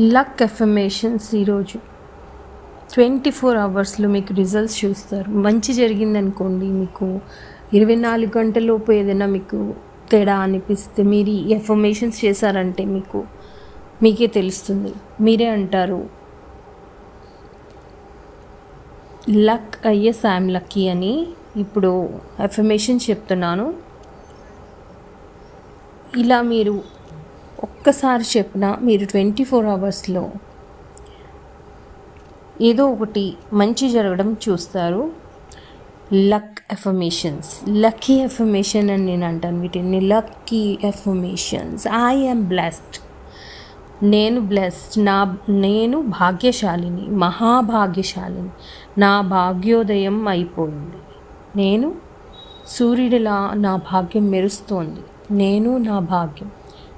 Luck affirmations ఈరోజు. Twenty four అవర్స్లో మీకు రిజల్ట్స్ చూస్తారు. మంచి జరిగిందనుకోండి మీకు ఇరవై నాలుగు గంటలలోపు ఏదైనా మీకు తేడా అనిపిస్తే మీరు ఈ ఎఫర్మేషన్స్ చేశారంటే మీకు మీకే తెలుస్తుంది. మీరే అంటారు లక్ అయ్యే ఐఎమ్ లక్కీ అని ఇప్పుడు ఎఫర్మేషన్ చెప్తున్నాను. ఇలా మీరు ఒక్కసారి చెప్పిన మీరు ట్వంటీ ఫోర్ అవర్స్లో ఏదో ఒకటి మంచి జరగడం చూస్తారు. Luck affirmations. లక్కీ ఎఫర్మేషన్ అని నేను అంటాను వీటిని. Lucky affirmations. I am blessed. నేను బ్లెస్డ్. నా నేను భాగ్యశాలిని. మహాభాగ్యశాలిని. నా భాగ్యోదయం అయిపోయింది. నేను సూర్యుడిలా నా భాగ్యం మెరుస్తోంది. నేను నా భాగ్యం.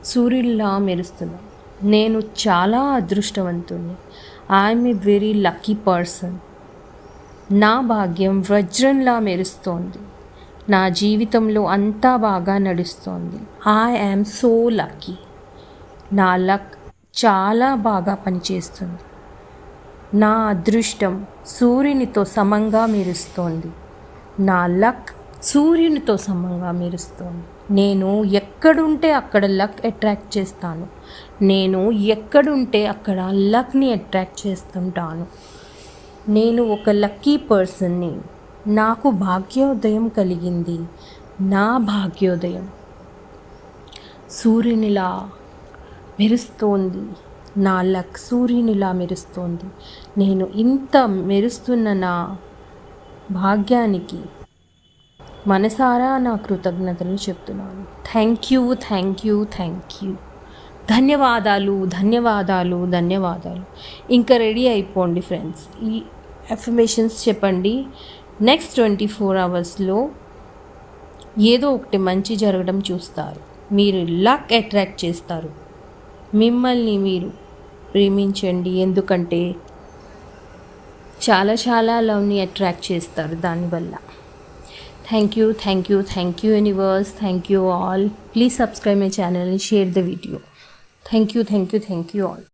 సూర్యుడిలా మెరుస్తున్నాను నేను చాలా అదృష్టవంతుణ్ణి. I'm a very lucky person నా భాగ్యం వజ్రంలా మెరుస్తోంది. నా జీవితంలో అంతా బాగా నడుస్తోంది. ఐ యామ్ సో లక్కీ నా లక్ చాలా బాగా పనిచేస్తుంది. నా అదృష్టం సూర్యునితో సమంగా మెరుస్తోంది. నా లక్ సూర్యునితో సమంగా మెరుస్తోంది. నేను ఎక్కడుంటే అక్కడ లక్ అట్రాక్ట్ చేస్తాను. నేను ఎక్కడుంటే అక్కడ లక్ని అట్రాక్ట్ చేస్తుంటాను. నేను ఒక లక్కీ పర్సన్ని. నాకు భాగ్యోదయం కలిగింది. నా భాగ్యోదయం. సూర్యునిలా మెరుస్తోంది. నా లక్ సూర్యునిలా మెరుస్తోంది. నేను ఇంత మెరుస్తున్న నా భాగ్యానికి మనసారా నా కృతజ్ఞతలు చెప్తున్నాను. Thank you thank you thank you ధన్యవాదాలు ధన్యవాదాలు ధన్యవాదాలు. ఇంకా రెడీ అయిపోండి ఫ్రెండ్స్ ఈ ఎఫర్మేషన్స్ చెప్పండి. నెక్స్ట్ ట్వంటీ ఫోర్ అవర్స్లో ఏదో ఒకటి మంచి జరగడం చూస్తారు. మీరు లక్ అట్రాక్ట్ చేస్తారు. మిమ్మల్ని మీరు ప్రేమించండి. ఎందుకంటే చాలా చాలా లవ్ని అట్రాక్ట్ చేస్తారు దానివల్ల. thank you thank you thank you universe. Thank you all. Please subscribe my channel and share the video. Thank you thank you thank you all.